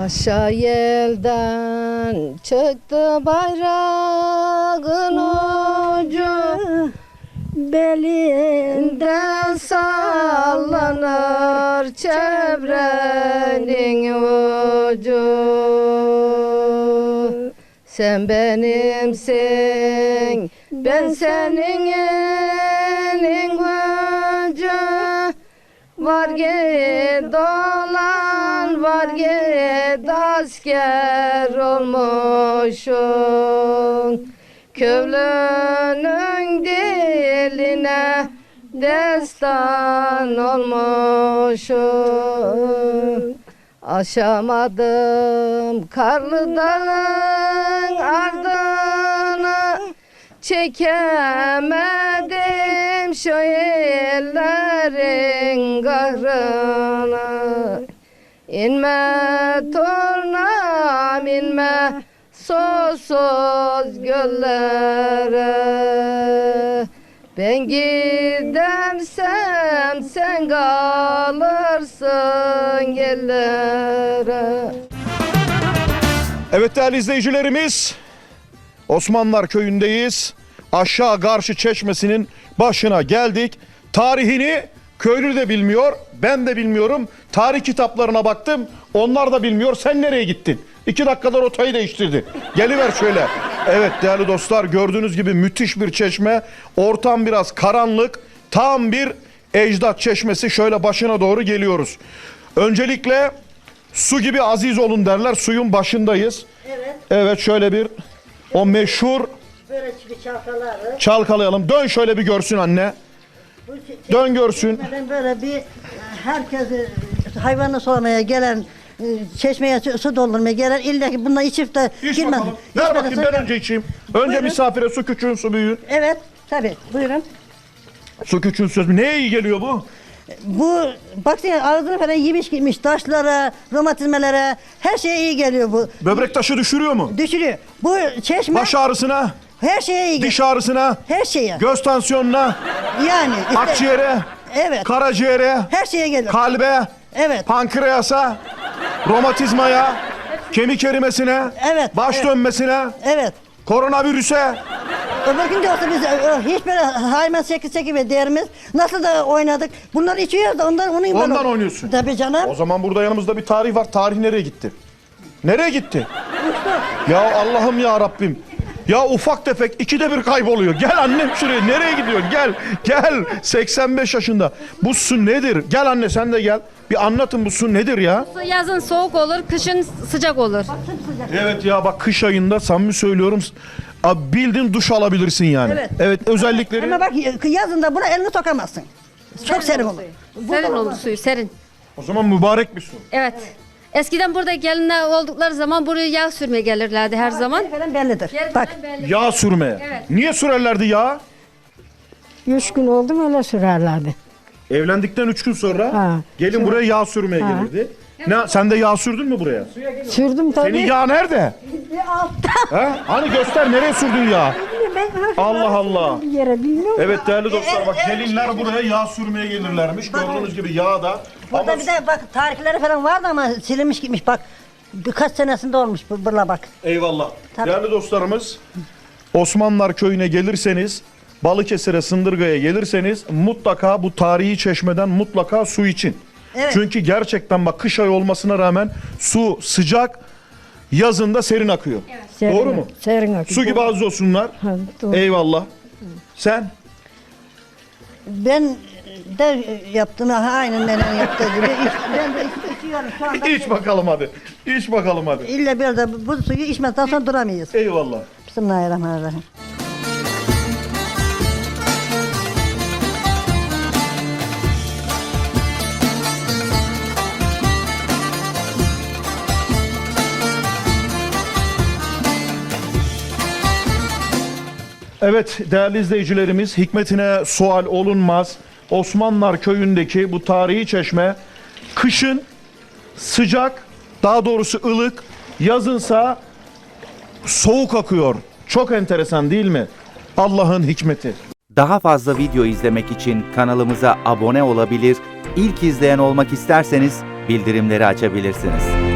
Aşağı yelden çıktı bayrağın ucu. Belinden sallanır çevrenin ucu. Sen benimsin, ben senin elin gücü Var git dolan, var git asker olmuşsun. Köylünün diline destan olmuşsun. Aşamadım karlı dağın ardını Çekemedim şu ellerin kahrını İnme tornam inme susuz göllere Ben gidersem sen kalırsın yerlere Evet değerli izleyicilerimiz, Osmanlılar köyündeyiz. Aşağı Karşı Çeşmesi'nin başına geldik. Tarihini köylü de bilmiyor, ben de bilmiyorum. Tarih kitaplarına baktım, onlar da bilmiyor. Sen nereye gittin? İki dakikada rotayı değiştirdin. Geliver şöyle. Evet değerli dostlar gördüğünüz gibi müthiş bir çeşme. Ortam biraz karanlık. Tam bir ecdat çeşmesi. Şöyle başına doğru geliyoruz. Öncelikle Su gibi aziz olun derler. Suyun başındayız. Evet. Evet şöyle bir o meşhur Böyle çalkalayalım. Dön şöyle bir görsün anne. Dön görsün. böyle bir e, herkesi hayvanı sormaya gelen e, çeşmeye su- doldurmaya gelen illa ki bunlar içip de İç girmez. bakalım. Ver bakayım ben önce içeyim. Önce Buyurun. misafire su küçüğün su büyüğün. Evet tabi buyurun. Su küçüğün söz mü? Neye iyi geliyor bu? Bu baksana ağzını falan yemiş gitmiş taşlara, romatizmelere her şeye iyi geliyor bu. Böbrek taşı düşürüyor mu? Düşürüyor. Bu çeşme Baş ağrısına, her şeye iyi geliyor. diş ağrısına, Her şeye. göz tansiyonuna, yani işte- akciğere, Evet. karaciğere, Her şeye geliyor. kalbe, Evet. pankreasa, romatizmaya, kemik erimesine, Evet, baş evet. dönmesine, Evet. koronavirüse, Öbür de olsa biz e, hiç böyle hayman seki seki ve değerimiz nasıl da oynadık. Bunları içiyoruz da ondan onun Ondan oynuyorsun. Tabii canım. O zaman burada yanımızda bir tarih var. Tarih nereye gitti? Nereye gitti? Ya Allah'ım ya Rabbim. Ya ufak tefek ikide bir kayboluyor. Gel annem şuraya. Nereye gidiyorsun? Gel. Gel. 85 yaşında. Bu su nedir? Gel anne sen de gel. Bir anlatın bu su nedir ya? Yazın soğuk olur, kışın sıcak olur. Evet ya bak kış ayında samimi söylüyorum. Abi bildiğin duş alabilirsin yani. Evet. Evet özellikleri. Ama bak yazında buna elini sokamazsın. Çok serin olur. Serin olur suyu, serin. O zaman mübarek bir su. Evet. Eskiden burada gelinler oldukları zaman buraya yağ sürmeye gelirlerdi her zaman. Falan bellidir. Geri Bak belli. Yağ sürmeye. Evet. Niye sürerlerdi yağ? Üç gün oldu mu öyle sürerlerdi. Evlendikten üç gün sonra Ha. gelin buraya yağ sürmeye gelirdi. Ne, sen de yağ sürdün mü buraya? Sürdüm tabii. Senin yağ nerede? Ha? Hani göster nereye sürdün yağ? Allah Allah. Bir yere bilmiyorum. Evet değerli dostlar bak gelinler buraya yağ sürmeye gelirlermiş. Gördüğünüz gibi yağ da. Ama burada bir de bak tarihleri falan vardı ama silinmiş gitmiş bak. Birkaç senesinde olmuş bu burla bak. eyvallah. Tabii. Değerli dostlarımız Osmanlılar köyüne gelirseniz Balıkesir'e Sındırga'ya gelirseniz mutlaka bu tarihi çeşmeden mutlaka su için. Evet. Çünkü gerçekten bak kış ayı olmasına rağmen su sıcak yazında serin akıyor. Serin- Doğru mu? Serin akıyor. Su gibi az olsunlar. Ha, doğru. Eyvallah. Sen? Ben de yaptım ha, aynen benim yaptığı gibi. İç- ben de iç- içiyorum şu anda. İç bakalım hadi. İç bakalım hadi. İlla bir de bu suyu içmeden sonra duramayız. Eyvallah. Bismillahirrahmanirrahim. Evet değerli izleyicilerimiz hikmetine sual olunmaz. Osmanlılar köyündeki bu tarihi çeşme kışın sıcak daha doğrusu ılık yazınsa soğuk akıyor. Çok enteresan değil mi? Allah'ın hikmeti. Daha fazla video izlemek için kanalımıza abone olabilir, ilk izleyen olmak isterseniz bildirimleri açabilirsiniz.